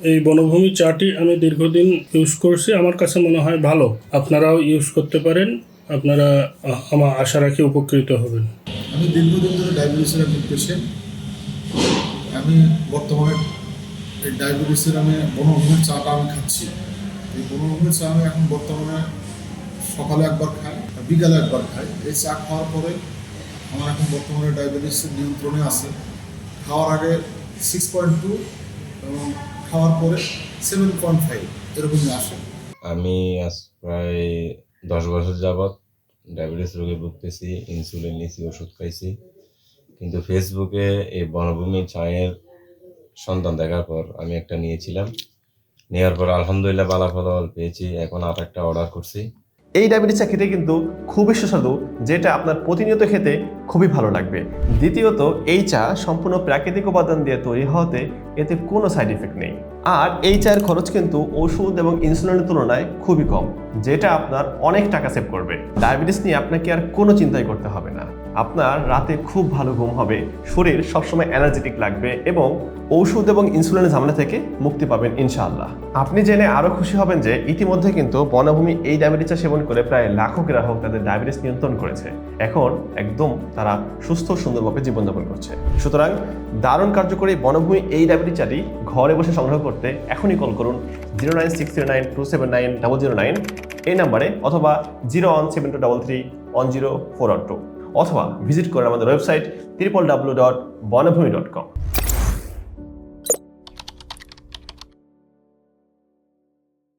এই বনভূমি চাটি আমি দীর্ঘদিন ইউজ করছি। আমার কাছে মনে হয় ভালো। আপনারাও ইউজ করতে পারেন। আপনারা আমার আশা রাখি উপকৃত হবেন। আমি দীর্ঘদিন ধরে ডায়াবেটিসের একজন পেশেন্ট আমি বর্তমানে এই ডায়াবেটিসের আমি বনভূমির চাটা আমি খাচ্ছি। এই বনভূমির চা আমি এখন বর্তমানে সকালে একবার খাই বিকালে একবার খাই। এই চা খাওয়ার পরে আমার এখন বর্তমানে ডায়াবেটিস নিয়ন্ত্রণে আছে। খাওয়ার আগে সিক্স পয়েন্ট টু এবং খাওয়ার পরে সেভেন পয়েন্ট ফাইভ এরকমই আসে আমি আজ প্রায় দশ বছর যাবৎ ডায়াবেটিস রোগে ভুগতেছি ইনসুলিন নিয়েছি, ওষুধ খাইছি। কিন্তু ফেসবুকে এই বনভূমি ছায়ের সন্তান দেখার পর আমি একটা নিয়েছিলাম। নেওয়ার পর আলহামদুলিল্লাহ বালা ফলাফল পেয়েছি। এখন আর একটা অর্ডার করছি। এই ডায়াবেটিস চা খেতে কিন্তু খুবই সুস্বাদু, যেটা আপনার প্রতিনিয়ত খেতে খুবই ভালো লাগবে। দ্বিতীয়ত, এই চা সম্পূর্ণ প্রাকৃতিক উপাদান দিয়ে তৈরি হওয়াতে এতে কোনো সাইড এফেক্ট নেই। আর এই চায়ের খরচ কিন্তু ওষুধ এবং ইনসুলিনের তুলনায় খুবই কম, যেটা আপনার অনেক টাকা সেভ করবে। ডায়াবেটিস নিয়ে আপনাকে আর কোনো চিন্তাই করতে হবে না। আপনার রাতে খুব ভালো ঘুম হবে, শরীর সবসময় এনার্জেটিক লাগবে এবং ঔষধ এবং ইনসুলিনের ঝামেলা থেকে মুক্তি পাবেন ইনশাআল্লাহ। আপনি জেনে আরও খুশি হবেন যে ইতিমধ্যে কিন্তু বনভূমি এই ডায়াবেটিস চা সেবন করে প্রায় লাখো গ্রাহক তাদের ডায়াবেটিস নিয়ন্ত্রণ করেছে। এখন একদম তারা সুস্থ সুন্দরভাবে জীবনযাপন করছে। সুতরাং দারুণ কার্যকরী বনভূমি এই ডায়াবেটিস চাটি ঘরে বসে সংগ্রহ করতে এখনই কল করুন zero nine six three nine two seven nine double zero nine এই নাম্বারে অথবা zero one seven two double three one zero four one two অথবা ভিজিট করুন আমাদের ওয়েবসাইট ত্রিপল ডাব্লিউ ডট বনভূমি ডট কম